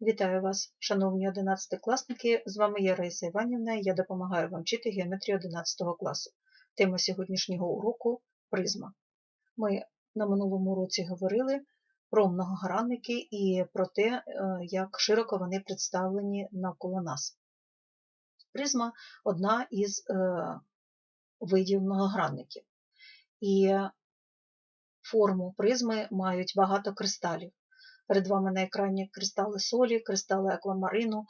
Вітаю вас, шановні 11-класники. З вами я Раїса Іванівна. і Я допомагаю вам вчити геометрію 11 класу. Тема сьогоднішнього уроку призма. Ми на минулому уроці говорили про многогранники і про те, е, як широко вони представлені навколо нас. Призма одна із е, видів многогранників. І форму призми мають багато кристалів. Перед вами на екрані кристали солі, кристали аквамарину,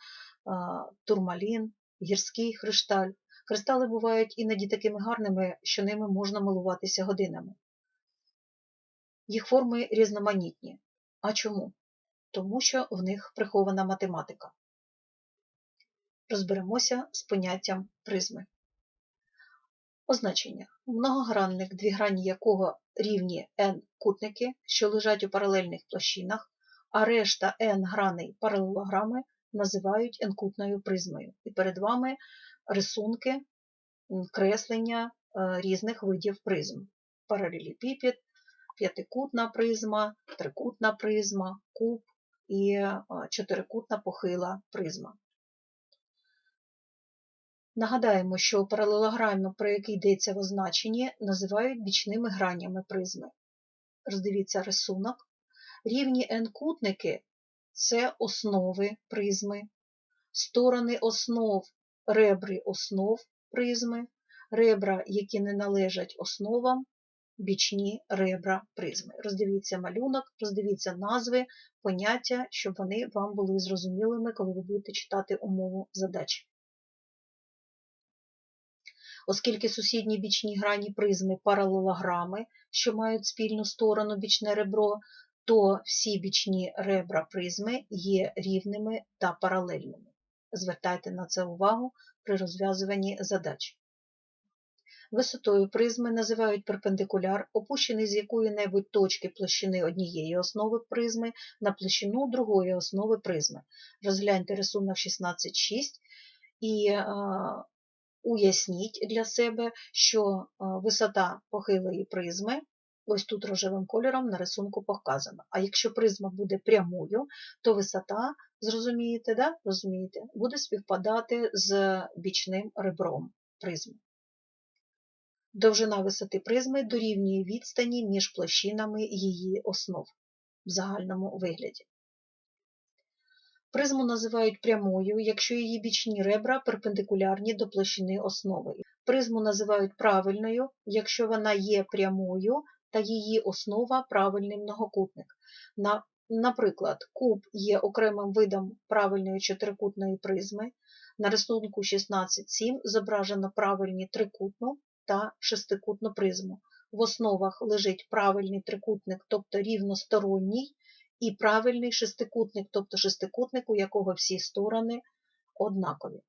турмалін, гірський кришталь. Кристали бувають іноді такими гарними, що ними можна милуватися годинами. Їх форми різноманітні. А чому? Тому що в них прихована математика. Розберемося з поняттям призми. Означення. Многогранник, дві грані якого рівні n кутники, що лежать у паралельних площинах, а решта n граней паралелограми називають n-кутною призмою. І перед вами рисунки креслення е, різних видів призм. Паралелепіпед, п'ятикутна призма, трикутна призма, куб і е, чотирикутна похила призма. Нагадаємо, що паралелограми, про які йдеться в означенні, називають бічними гранями призми. Роздивіться рисунок. Рівні n-кутники це основи призми, сторони основ ребри основ призми, ребра, які не належать основам, бічні ребра призми. Роздивіться малюнок, роздивіться назви, поняття, щоб вони вам були зрозумілими, коли ви будете читати умову задачі. Оскільки сусідні бічні грані призми паралелограми, що мають спільну сторону бічне ребро, то всі бічні ребра призми є рівними та паралельними. Звертайте на це увагу при розв'язуванні задач. Висотою призми називають перпендикуляр, опущений з якої-небудь точки площини однієї основи призми на площину другої основи призми. Розгляньте рисунок 16.6 і а, уясніть для себе, що висота похилої призми Ось тут рожевим кольором на рисунку показано. А якщо призма буде прямою, то висота, зрозумієте, да? розумієте, буде співпадати з бічним ребром призми. Довжина висоти призми дорівнює відстані між площинами її основ в загальному вигляді. Призму називають прямою, якщо її бічні ребра перпендикулярні до площини основи. Призму називають правильною, якщо вона є прямою та її основа правильний многокутник. Наприклад, куб є окремим видом правильної чотирикутної призми. На рисунку 16.7 зображено правильні трикутну та шестикутну призму. В основах лежить правильний трикутник, тобто рівносторонній, і правильний шестикутник, тобто шестикутник, у якого всі сторони однакові.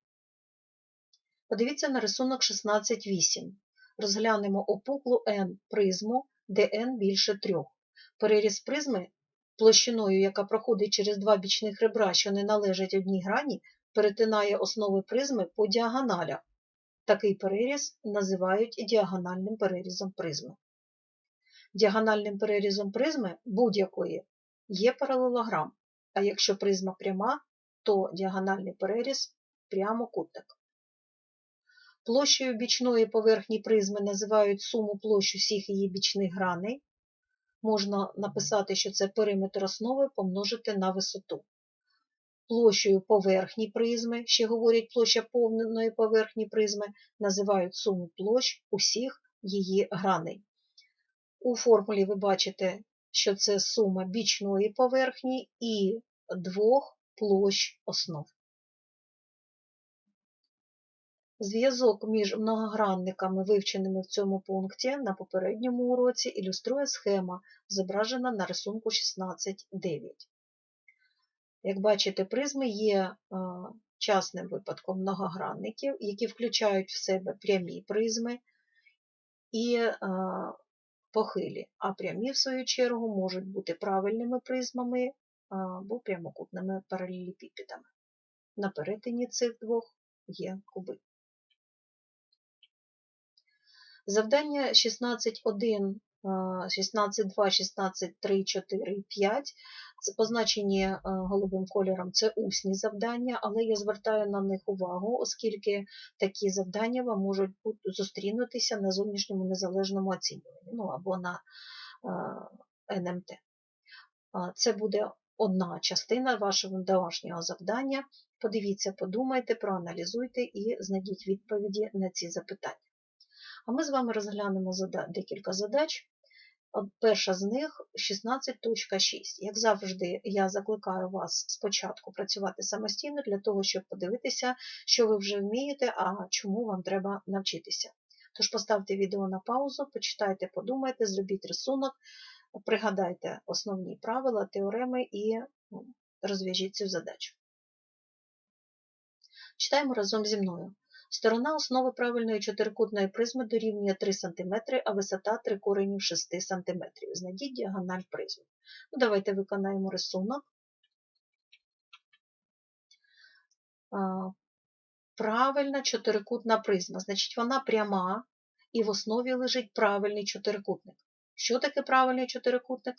Подивіться на рисунок 16.8. Розглянемо опуклу n призму де n більше 3. Переріз призми площиною, яка проходить через два бічних ребра, що не належать одній грані, перетинає основи призми по діагоналях. Такий переріз називають діагональним перерізом призми. Діагональним перерізом призми будь-якої є паралелограм, а якщо призма пряма, то діагональний переріз прямокутник. Площею бічної поверхні призми називають суму площ усіх її бічних граней. Можна написати, що це периметр основи помножити на висоту. Площею поверхні призми, ще говорять площа повної поверхні призми, називають суму площ усіх її граней. У формулі ви бачите, що це сума бічної поверхні і двох площ основ. Зв'язок між многогранниками, вивченими в цьому пункті на попередньому уроці, ілюструє схема, зображена на рисунку 16.9. Як бачите, призми є е, частним випадком многогранників, які включають в себе прямі призми і е, похилі, а прямі, в свою чергу, можуть бути правильними призмами е, або прямокутними паралелепіпедами. На перетині цих двох є куби. Завдання 16.1, 16.2, 16.3, 4 і 5 Це позначені е, голубим кольором це усні завдання, але я звертаю на них увагу, оскільки такі завдання вам можуть зустрінутися на зовнішньому незалежному оцінюванні, ну або на е, НМТ. Це буде одна частина вашого домашнього завдання. Подивіться, подумайте, проаналізуйте і знайдіть відповіді на ці запитання. А ми з вами розглянемо декілька задач. Перша з них 16.6. Як завжди, я закликаю вас спочатку працювати самостійно для того, щоб подивитися, що ви вже вмієте, а чому вам треба навчитися. Тож поставте відео на паузу, почитайте, подумайте, зробіть рисунок, пригадайте основні правила, теореми і ну, розв'яжіть цю задачу. Читаємо разом зі мною. Сторона основи правильної чотирикутної призми дорівнює 3 см, а висота 3 коренів 6 см. Знайдіть діагональ призми. Ну, Давайте виконаємо рисунок. Правильна чотирикутна призма. Значить, вона пряма і в основі лежить правильний чотирикутник. Що таке правильний чотирикутник?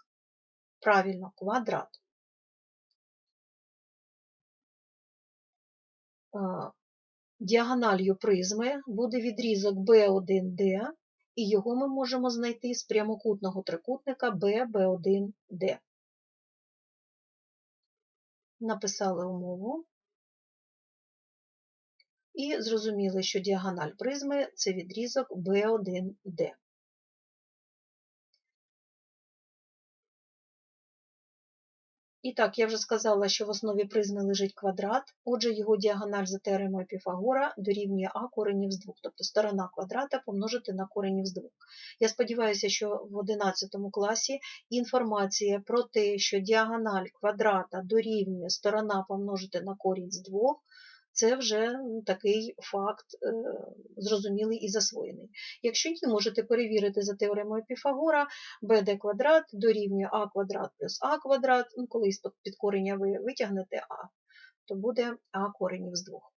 Правильно, квадрат. Діагональю призми буде відрізок B1D, і його ми можемо знайти з прямокутного трикутника BB1D. Написали умову. І зрозуміли, що діагональ призми це відрізок B1D. І так, я вже сказала, що в основі призми лежить квадрат, отже, його діагональ за теоремою Піфагора дорівнює а коренів з 2, тобто сторона квадрата помножити на коренів з 2. Я сподіваюся, що в 11 класі інформація про те, що діагональ квадрата дорівнює сторона помножити на корінь з 2, це вже такий факт е, зрозумілий і засвоєний. Якщо ні, можете перевірити за теоремою Піфагора, bd квадрат дорівнює а квадрат плюс а квадрат, ну, коли з під корення ви витягнете а, то буде а коренів з двох.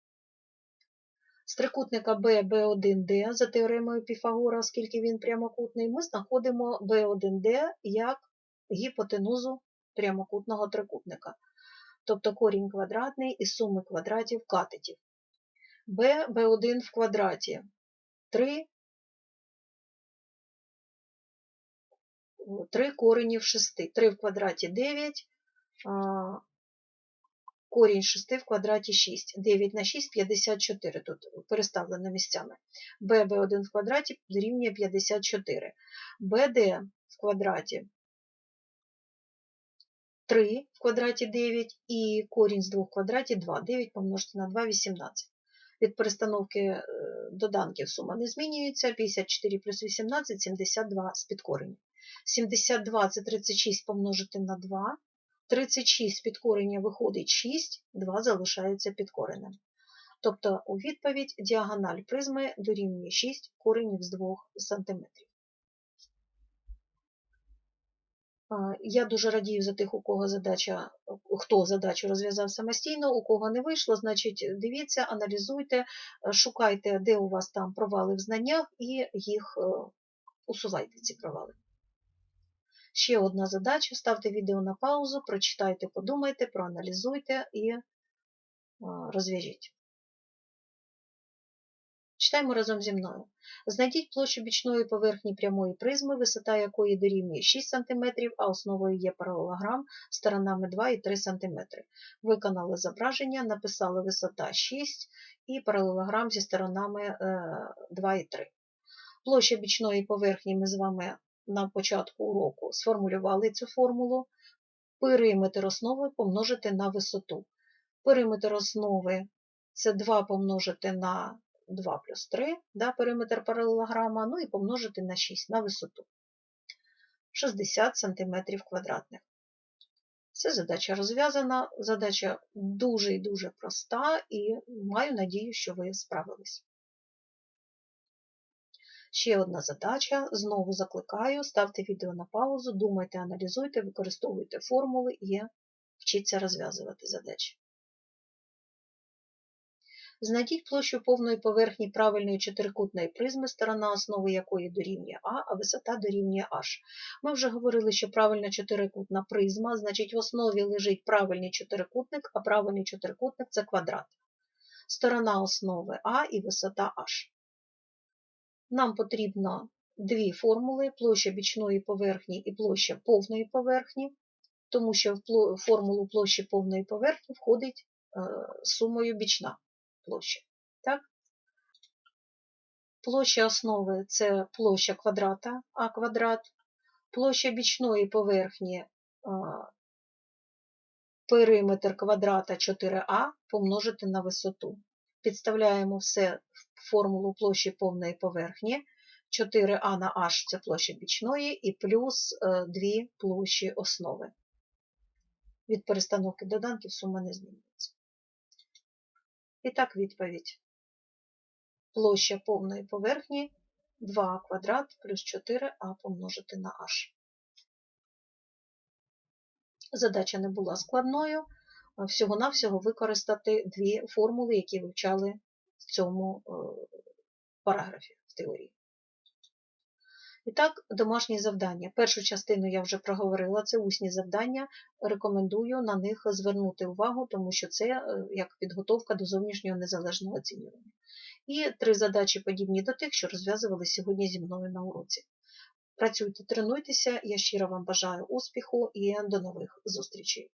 З трикутника B, B1D за теоремою Піфагора, оскільки він прямокутний, ми знаходимо B1D як гіпотенузу прямокутного трикутника тобто корінь квадратний із суми квадратів катетів. b b1 в квадраті 3, 3 коренів 6, 3 в квадраті 9, корінь 6 в квадраті 6, 9 на 6 54, тут переставлено місцями. b b1 в квадраті дорівнює 54. bd в квадраті 3 в квадраті 9 і корінь з 2 в квадраті 2. 9 помножити на 2 18. Від перестановки е, доданків сума не змінюється. 54 плюс 18 72 з підкорення. 72 це 36 помножити на 2. 36 з підкорення виходить 6, 2 залишається підкореним. Тобто у відповідь діагональ призми дорівнює 6 коренів з 2 см. Я дуже радію за тих, у кого задача, хто задачу розв'язав самостійно, у кого не вийшло, значить, дивіться, аналізуйте, шукайте, де у вас там провали в знаннях, і їх е, усувайте, ці провали. Ще одна задача: ставте відео на паузу, прочитайте, подумайте, проаналізуйте і е, розв'яжіть. Читаємо разом зі мною. Знайдіть площу бічної поверхні прямої призми, висота якої дорівнює 6 см, а основою є паралелограм сторонами 2 і 3 см. Виконали зображення, написали висота 6 і паралелограм зі сторонами 2 е, і 3. Площа бічної поверхні ми з вами на початку уроку сформулювали цю формулу. Периметр основи помножити на висоту. Периметр основи це 2 помножити на 2 плюс 3, да, периметр паралелограма, ну і помножити на 6 на висоту 60 см квадратних. Це задача розв'язана, задача дуже і дуже проста, і маю надію, що ви справились. Ще одна задача. Знову закликаю, ставте відео на паузу, думайте, аналізуйте, використовуйте формули і вчіться розв'язувати задачі. Знайдіть площу повної поверхні правильної чотирикутної призми, сторона основи якої дорівнює А, а висота дорівнює H. Ми вже говорили, що правильна чотирикутна призма, значить в основі лежить правильний чотирикутник, а правильний чотирикутник це квадрат. Сторона основи А і висота H. Нам потрібно дві формули: площа бічної поверхні і площа повної поверхні, тому що в формулу площі повної поверхні входить е, сумою бічна площа. Так? Площа основи це площа квадрата А квадрат, площа бічної поверхні е, периметр квадрата 4а помножити на висоту. Підставляємо все в формулу площі повної поверхні. 4а на h це площа бічної і плюс 2 площі основи. Від перестановки доданків сума не змінюється. І так відповідь. Площа повної поверхні 2 квадрат плюс 4а помножити на h. Задача не була складною. Всього-навсього використати дві формули, які вивчали в цьому параграфі в теорії. І так, домашні завдання. Першу частину я вже проговорила, це усні завдання. Рекомендую на них звернути увагу, тому що це як підготовка до зовнішнього незалежного оцінювання. І три задачі подібні до тих, що розв'язували сьогодні зі мною на уроці. Працюйте, тренуйтеся, я щиро вам бажаю успіху і до нових зустрічей!